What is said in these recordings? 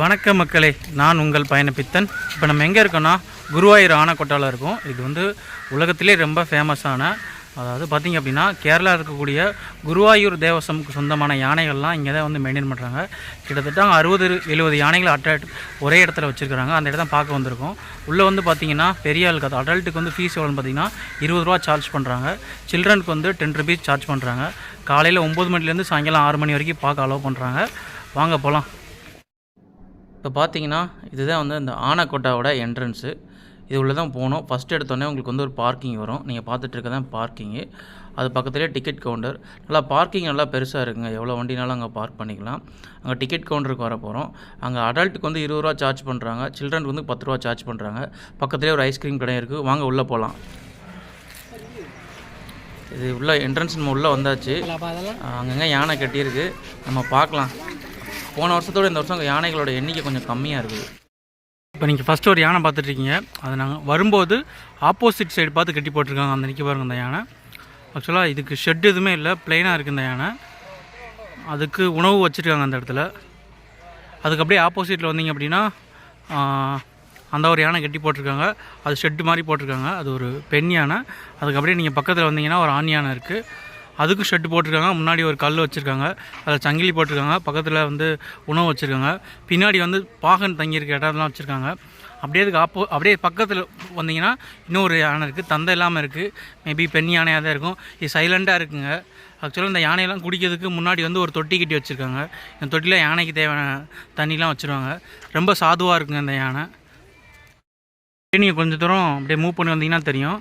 வணக்க மக்களே நான் உங்கள் பயணப்பித்தன். இப்போ நம்ம எங்கே இருக்கோன்னா குருவாயூர் ஆனக்கொட்டாவில் இருக்கோம். இது வந்து உலகத்திலே ரொம்ப ஃபேமஸான அதாவது பார்த்திங்க அப்படின்னா கேரளா இருக்கக்கூடிய குருவாயூர் தேவசமுக்கு சொந்தமான யானைகள்லாம் இங்கே தான் வந்து மெயின்டைன் பண்ணுறாங்க கிட்டத்தட்ட அறுபது எழுபது யானைகளை அட்ட ஒரே இடத்துல வச்சுருக்காங்க அந்த இடத்த பார்க்க வந்திருக்கோம். உள்ளே வந்து பார்த்திங்கன்னா பெரிய ஆளுக்கு அது அடல்ட்டுக்கு வந்து ஃபீஸ் எவ்வளோன்னு பார்த்தீங்கன்னா இருபது ரூபா சார்ஜ் பண்ணுறாங்க சில்ட்ரனுக்கு வந்து டென் ருபீஸ் சார்ஜ் பண்ணுறாங்க காலையில் ஒம்பது மணிலேருந்து சாயங்காலம் ஆறு மணி வரைக்கும் பார்க்க அலோவ் பண்ணுறாங்க வாங்க போகலாம் இப்போ பார்த்தீங்கன்னா இதுதான் வந்து இந்த ஆனக்கோட்டாவோட என்ட்ரன்ஸு இது உள்ளே தான் போகணும். ஃபஸ்ட் எடுத்தோடனே உங்களுக்கு வந்து ஒரு பார்க்கிங் வரும். நீங்கள் பார்த்துட்டு இருக்க தான் பார்க்கிங்கு அது பக்கத்துலேயே டிக்கெட் கவுண்டர் நல்லா பார்க்கிங் நல்லா பெருசாக இருக்குங்க. எவ்வளோ வண்டினாலும் அங்கே பார்க் பண்ணிக்கலாம். அங்கே டிக்கெட் கவுண்டருக்கு வர போகிறோம் அங்கே அடல்ட்டுக்கு வந்து இருபது ரூபா சார்ஜ் பண்ணுறாங்க சில்ட்ரனுக்கு வந்து பத்து ரூபா சார்ஜ் பண்ணுறாங்க பக்கத்துலேயே ஒரு ஐஸ்கிரீம் கடை இருக்குது வாங்க உள்ளே போகலாம் இது உள்ள என்ட்ரன்ஸ் நம்ம உள்ளே வந்தாச்சு. அங்கங்கே யானை கட்டியிருக்கு. நம்ம பார்க்கலாம். போன வருஷத்தோட இந்த வருஷம் யானைகளோட எண்ணிக்கை கொஞ்சம் கம்மியாக இருக்குது. இப்போ நீங்கள் ஃபஸ்ட்டு ஒரு யானை பார்த்துட்ருக்கீங்க அது நாங்கள் வரும்போது ஆப்போசிட் சைடு பார்த்து கட்டி போட்டிருக்காங்க. அந்த நிற்க பாருங்க அந்த யானை. ஆக்சுவலாக இதுக்கு ஷெட் எதுவுமே இல்லை. ப்ளைனாக இருக்குது இந்த யானை. அதுக்கு உணவு வச்சுருக்காங்க அந்த இடத்துல. அதுக்கு அப்படியே ஆப்போசிட்டில் வந்தீங்க அப்படின்னா அந்த ஒரு யானை கட்டி போட்டிருக்காங்க. அது ஷெட்டு மாதிரி போட்டிருக்காங்க. அது ஒரு பெண் யானை. அதுக்கு அப்படியே நீங்கள் பக்கத்தில் வந்தீங்கன்னா ஒரு ஆண் யானை இருக்குது அதுக்கும் ஷெட்டு போட்டிருக்காங்க. முன்னாடி ஒரு கல் வச்சுருக்காங்க. அதில் சங்கிலி போட்டிருக்காங்க. பக்கத்தில் வந்து உணவு வச்சுருக்காங்க. பின்னாடி வந்து பாகன் தங்கியிருக்க இடம்லாம் வச்சுருக்காங்க. அப்படியே அதுக்கு ஆப்போ அப்படியே பக்கத்தில் வந்தீங்கன்னா இன்னொரு யானை இருக்குது தந்தை இல்லாமல் இருக்குது மேபி பெண் யானையாக தான் இருக்கும். இது சைலண்ட்டாக இருக்குங்க. ஆக்சுவலாக இந்த யானையெல்லாம் குடிக்கிறதுக்கு முன்னாடி வந்து ஒரு தொட்டி கட்டி வச்சுருக்காங்க. இந்த தொட்டியில் யானைக்கு தேவையான தண்ணிலாம் வச்சுருவாங்க. ரொம்ப சாதுவாக இருக்குங்க இந்த யானை. நீங்கள் கொஞ்சம் தூரம் அப்படியே மூவ் பண்ணி வந்தீங்கன்னா தெரியும்.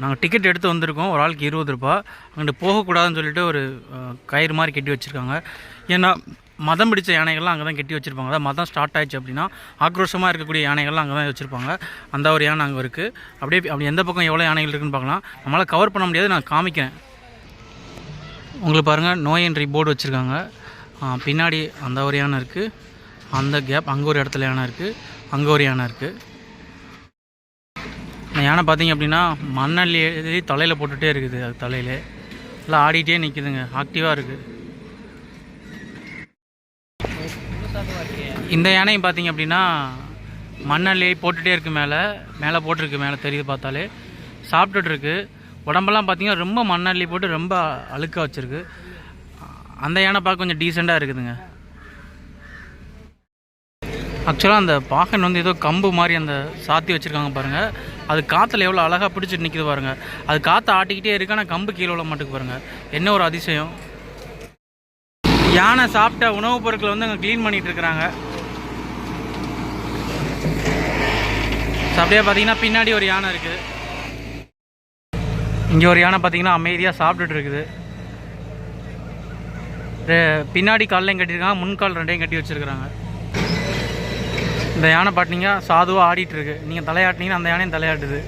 நாங்கள் டிக்கெட் எடுத்து வந்திருக்கோம். ஒரு ஆளுக்கு இருபது ரூபா. அங்கிட்டு போகக்கூடாதுன்னு சொல்லிட்டு ஒரு கயிறு மாதிரி கட்டி வச்சுருக்காங்க. ஏன்னா மதம் பிடிச்ச யானைகள்லாம் அங்கே தான் கட்டி வச்சுருப்பாங்க. அதான் மதம் ஸ்டார்ட் ஆயிடுச்சு அப்படின்னா ஆக்ரோஷமாக இருக்கக்கூடிய யானைகள்லாம் அங்கே தான் வச்சுருப்பாங்க. அந்த ஒரு யானை அங்கே இருக்குது அப்படியே அப்படி எந்த பக்கம் எவ்வளோ யானைகள் இருக்குன்னு பார்க்கலாம். நம்மளால் கவர் பண்ண முடியாது. நான் காமிக்கிறேன். உங்களுக்கு பாருங்கள் நோய் என்ட்ரி போர்டு வச்சுருக்காங்க. பின்னாடி அந்த ஒரு யானை இருக்குது அந்த கேப் அங்கே ஒரு இடத்துல யானை இருக்குது அங்கே ஒரு யானை இருக்குது இந்த யானை பார்த்தீங்க அப்படின்னா மண்ணள்ளி எழுதி தலையில் போட்டுகிட்டே இருக்குது அது தலையில். எல்லாம் ஆடிட்டே நிற்குதுங்க ஆக்டிவாக இருக்குது இந்த யானையும் பார்த்தீங்க அப்படின்னா மண்ணள்ளி போட்டுகிட்டே இருக்கு மேலே. மேலே போட்டிருக்கு மேலே தெரியுது பார்த்தாலே. சாப்பிட்டுட்டுருக்கு உடம்பெல்லாம் பார்த்தீங்கன்னா ரொம்ப மண்ணள்ளி போட்டு ரொம்ப அழுக்காக வச்சுருக்கு. அந்த யானை பார்க்க கொஞ்சம் டீசெண்டாக இருக்குதுங்க. ஆக்சுவலாக அந்த பாகன் வந்து ஏதோ கம்பு மாதிரி அந்த சாத்தி வச்சுருக்காங்க பாருங்கள் அது காற்றுல எவ்வளோ அழகாக பிடிச்சிட்டு நிற்கிது பாருங்கள் அது காற்றை ஆட்டிக்கிட்டே இருக்கு ஆனால் கம்பு கீழே விழ மாட்டுக்கு பாருங்கள் என்ன ஒரு அதிசயம். யானை சாப்பிட்ட உணவுப் பொருட்களை வந்து அங்கே க்ளீன் பண்ணிட்டு இருக்கிறாங்க அப்படியே பார்த்தீங்கன்னா பின்னாடி ஒரு யானை இருக்குது இங்கே ஒரு யானை பார்த்தீங்கன்னா அமைதியாக சாப்பிட்டுட்டு இருக்குது. பின்னாடி காலையும் கட்டியிருக்காங்க முன்கால் ரெண்டையும் கட்டி வச்சுருக்குறாங்க. இந்த யானை பாட்டினீங்க சாதுவாக ஆடிட்டு இருக்கு நீங்கள் தலையாட்டினீங்கன்னா அந்த யானையும் தலையாட்டுது.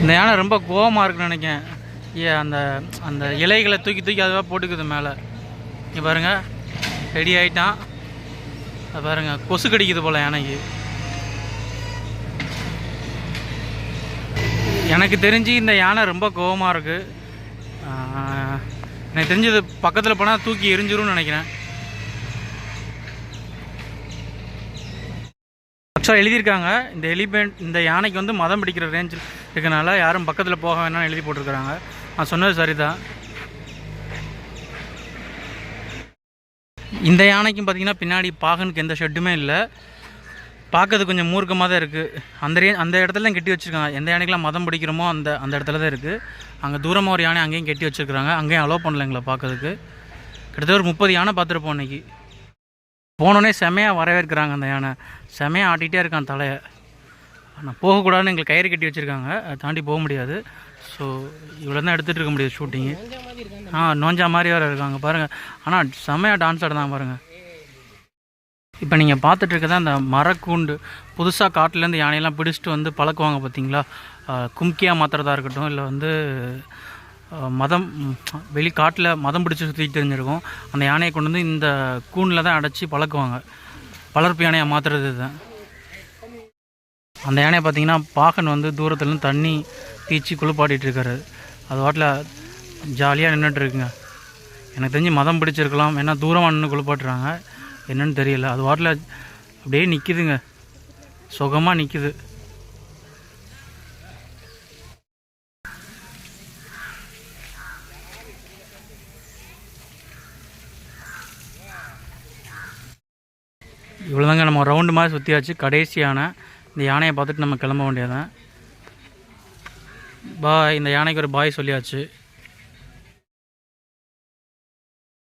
இந்த யானை ரொம்ப கோவமாக இருக்குன்னு நினைக்கேன் ஏ அந்த அந்த இலைகளை தூக்கி தூக்கி அதுவாக போட்டுக்குது மேலே. இங்கே பாருங்க ரெடி ஆகிட்டான் அது பாருங்க கொசு கடிக்குது போல் யானைக்கு. எனக்கு தெரிஞ்சு இந்த யானை ரொம்ப கோவமாக இருக்குது எனக்கு தெரிஞ்சது பக்கத்தில் போனால் தூக்கி எரிஞ்சிரும்னு நினைக்கிறேன். ஆக்சுவலாக எழுதியிருக்காங்க. இந்த எலிபென்ட் இந்த யானைக்கு வந்து மதம் பிடிக்கிற ரேஞ்ச் இருக்கனால யாரும் பக்கத்தில் போக வேணாம்னு எழுதி போட்டிருக்கிறாங்க. நான் சொன்னது சரிதான். இந்த யானைக்கும் பார்த்தீங்கன்னா பின்னாடி பாகனுக்கு எந்த ஷெட்டுமே இல்லை. பார்க்கறது கொஞ்சம் மூர்க்கமாக தான் இருக்குது அந்த ரே அந்த இடத்துல தான் கட்டி வச்சுருக்காங்க. எந்த யானைக்கெலாம் மதம் பிடிக்கிறோமோ அந்த அந்த இடத்துல தான் இருக்குது அங்கே தூரமாக ஒரு யானை அங்கேயும் கட்டி வச்சுருக்குறாங்க. அங்கேயும் அலோவ் பண்ணல எங்களை பார்க்கறதுக்கு. கிட்டத்தட்ட ஒரு முப்பது யானை பார்த்துருப்போம் இன்னைக்கு. போனோடனே செமையாக வரவேற்கிறாங்க அந்த யானை. செமையாக ஆட்டிகிட்டே இருக்கான் தலையை. ஆனால் போகக்கூடாதுன்னு எங்களுக்கு கயிறு கட்டி வச்சுருக்காங்க. அதை தாண்டி போக முடியாது. ஸோ இவ்வளோ தான் எடுத்துகிட்டு இருக்க முடியாது ஷூட்டிங்கு ஆ நோஞ்சா மாதிரி வேறு இருக்காங்க. பாருங்கள் ஆனால் செமையாக டான்ஸ் ஆடுதான் பாருங்கள் இப்போ நீங்கள் பார்த்துட்ருக்கதான் அந்த மரக்கூண்டு புதுசாக காட்டிலேருந்து யானையெல்லாம் பிடிச்சிட்டு வந்து பழக்குவாங்க பார்த்தீங்களா? கும்கியாக மாற்றுறதா இருக்கட்டும் இல்லை வந்து மதம் வெளி காட்டில் மதம் பிடிச்சி சுற்றிட்டு தெரிஞ்சிருக்கும். அந்த யானையை கொண்டு வந்து இந்த கூண்டில் தான் அடைச்சி பழக்குவாங்க. வளர்ப்பு யானையை மாற்றுறது தான் அந்த யானையை பார்த்திங்கன்னா பாகன் வந்து தூரத்துலேருந்து தண்ணி தீச்சு குளிப்பாட்டிட்டு இருக்காரு. அது வாட்டில் ஜாலியாக நின்றுட்டுருக்குங்க எனக்கு தெரிஞ்சு மதம் பிடிச்சிருக்கலாம் ஏன்னா தூரமாக நின்று குளிப்பாட்டுறாங்க. என்னன்னு தெரியல. அது வாட்டில் அப்படியே நிற்கிதுங்க சுகமாக நிற்கிது இவ்வளோதாங்க நம்ம ரவுண்டு மாதிரி சுற்றியாச்சு கடைசி யானை இந்த யானையை பார்த்துட்டு நம்ம கிளம்ப வேண்டியதான் பாய் இந்த யானைக்கு ஒரு பாய் சொல்லியாச்சு.